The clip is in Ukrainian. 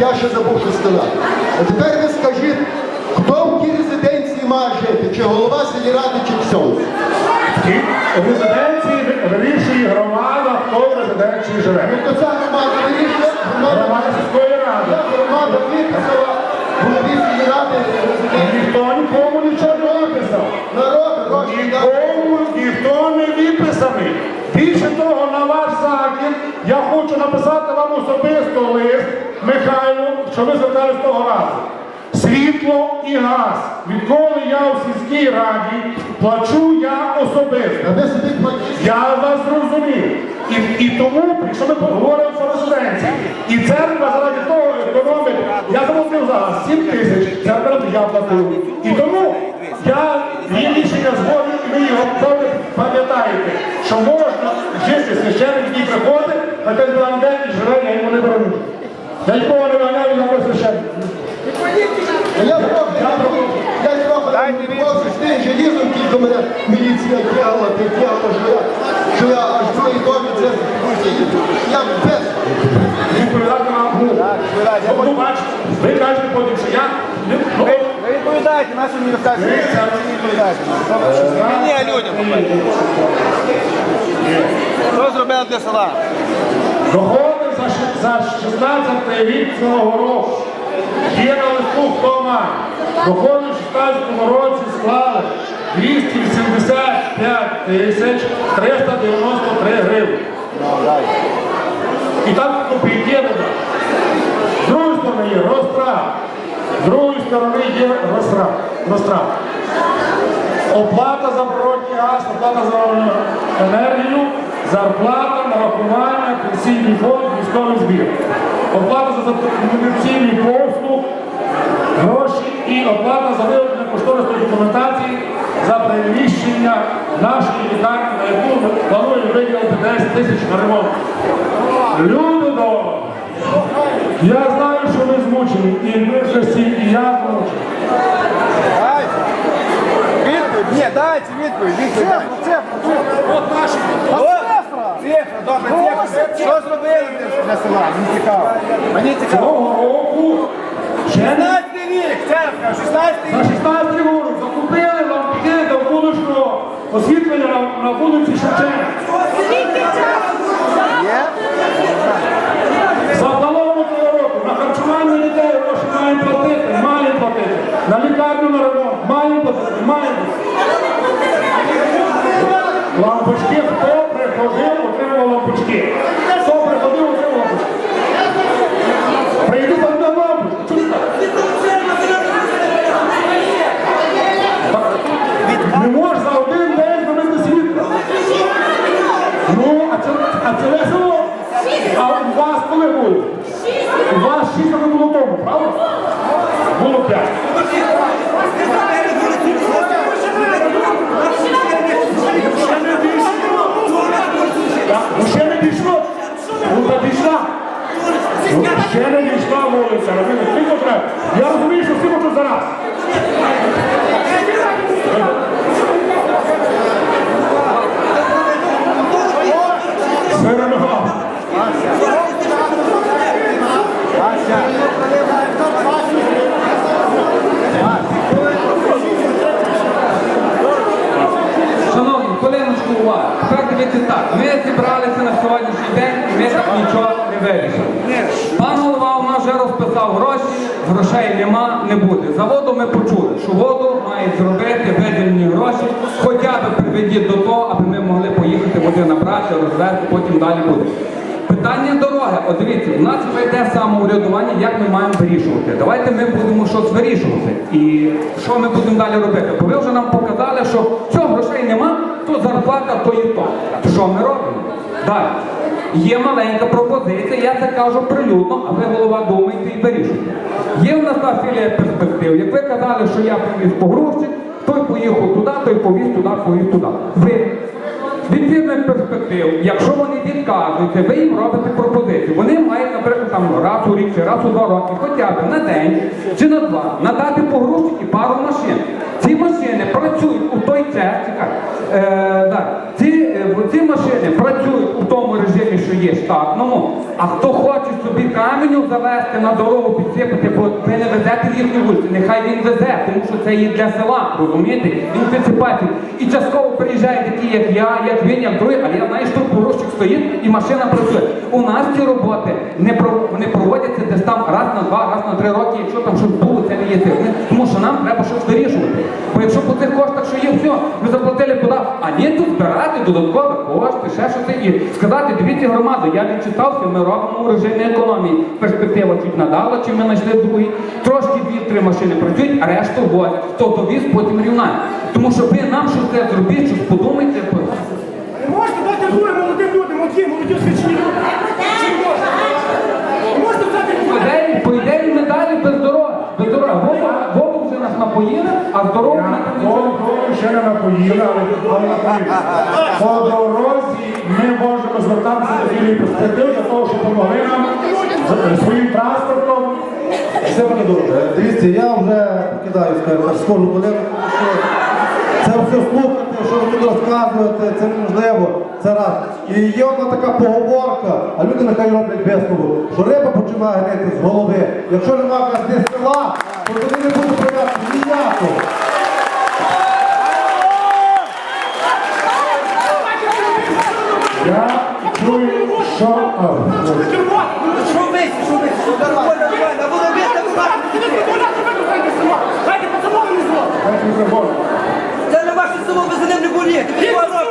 я ще забув що сказати. А тепер ви скажіть, хто в тій резиденції має жити? Чи голова сільради, чи ксьонз? В резиденції вирішує громада, хто в резиденції живе. Ну то ця громада вирішує, Громада сільської ради. громада виписала голові сільради резиденції. Ніхто нікому нічого не виписав. Народ, дав. Нікому ніхто не виписаний. Більше того, на ваш захід я хочу написати вам особисто лист, Михайло, що ви звертались того разу. Світло і газ. Відколи я у сільській раді плачу я особисто. Я вас зрозумів. І, і тому, якщо ми поговоримо про резиденції, і церква заради того економить, я заплатив зараз 7 тисяч, церква я платив. І тому я є рішення згоди, і ви його добре пам'ятаєте, що можна? Жити священник, який приходить, а той два день і живе, я йому не броню. Я нікого не виганяю, я не священник. Я трохи, я трохи, я трохи відбувався з тим желізом, тільки мене міліція тягла, ти тягла, що я, що я аж в другій домі це я без. Відповідати на ну, ну, бачите, ви кажете потім, що я ну, Ви відповідаєте, на що мені розказуєте? Дивіться. Ви відповідаєте. Мені, а людям. Що зробили для села? Доходи за, 16 рік цього року є на листу хто має. Доходи в 16 році склали 285 тисяч 393 гривень. І там копійки сторони є розтрат. Другої сторони є розтрат. Оплата за природний газ, оплата за енергію, зарплата, нарахування, пенсійний фонд, військовий збір. Оплата за медицинний послуг, гроші і оплата за виведення кошторисної документації за переміщення нашої лікарні, на яку ми плануємо виділити 10 тисяч на ремонт. Люди я знаю, що ви змучені, і ми вже всі, і я змучений. Дайте. Відповідь. Ні, відповідь. Відповідь. От наші. Цифра. Добре, цифра. Що зробили для села? Мені цікаво. Мені цікаво. Цього року ще не 16 рік, церква, 16 За рік. 16 років закупили лампки до вуличного освітлення на, на вулиці Шевченка. Є? Загалом цього року на харчування дітей гроші маємо платити, маємо платити. На лікарню на ремонт маємо платити, маємо. Лампочки, хто приходив, отримував лампочки. Хто приходив, отримував лампочки. Прийди там на лампочку. Чуєш так? Не можеш за один день зробити світло. Ну, а це, а це весело. А у вас коли було? У вас шість років було тому, правда? Було п'ять. Так, ну ще не дійшло. Ну та дійшла. Ну, ще не дійшла вулиця. розумієте? Скільки треба? Я розумію, що всі можуть зараз. Перемагав. Шановні, хвилиночку уваги. Тепер дивіться так. Ми зібралися на сьогоднішній день і ми так нічого. Пан голова у нас вже розписав гроші, грошей нема, не буде. За воду ми почули, що воду мають зробити виділені гроші, хоча б приведіть до того, аби ми могли поїхати води набрати, розвести, потім далі буде. Питання дороги. От дивіться, у нас вже йде самоурядування, як ми маємо вирішувати. Давайте ми будемо щось вирішувати. І що ми будемо далі робити? Бо ви вже нам показали, що цього зарплата, то і то. Що ми робимо? Далі. Є маленька пропозиція, я це кажу прилюдно, а ви голова думаєте і вирішуйте. Є в нас та філія перспектив. Як ви казали, що я привіз погрузчик, той поїхав туди, той повіз туди, повіз туди. Ви від фірних перспектив, якщо вони відказуються, ви їм робите пропозицію. Вони мають, наприклад, там раз у рік чи раз у два роки, хоча б на день чи на два, надати погрузчик і пару машин. Машини працюють у той церкві, е, да, ці, е, ці машини працюють у тому режимі, що є штатному, а хто хоче собі каменю завести на дорогу, підсипати, бо ви не везете їхню вулицю, нехай він везе, тому що це є для села, розумієте? Він підсипати. І частково приїжджають такі, як я, як він, як другий, але я знаю, що порожчик стоїть і машина працює. У нас ці роботи не, не проводяться десь там раз на два, раз на три роки, якщо там щось було, це не є це. Тому що нам треба щось вирішувати. Бо якщо по цих коштах, що є все, ми заплатили податок, а ні тут збирати додаткові кошти, ще щось і сказати, дивіться громаду, я відчитався, ми робимо у режимі економії. Перспектива чуть надала, чи ми знайшли другий. Трошки дві-три машини працюють, а решту возять. Хто довіз, потім рівнає. Тому що ви нам щось це зробіть, щось подумайте. Не можете дати двоє молодим людям, от молоді освічені люди. Чи можна? Можете взяти По двоє? ідеї, по ідеї ми далі без дороги. Без дороги. Вова, Вова вже нас напоїли, а з дороги ми там нічого. Голову ще не напоїли, але але напоїли. По дорозі ми можемо звертатися до філії перспектив для того, щоб допомогли нам своїм транспортом. Все буде добре. Дивіться, я вже покидаю школу будинку. Це все слухати, що ви тут розказуєте, це неможливо, це раз. І є одна така поговорка, а люди нехай роблять висновок, що риба починає гнити з голови. Якщо нема казни села, то вони не будуть приймати ніяко. Я чую, що... мікрофон. Це не ваше село, ви за ним не болієте.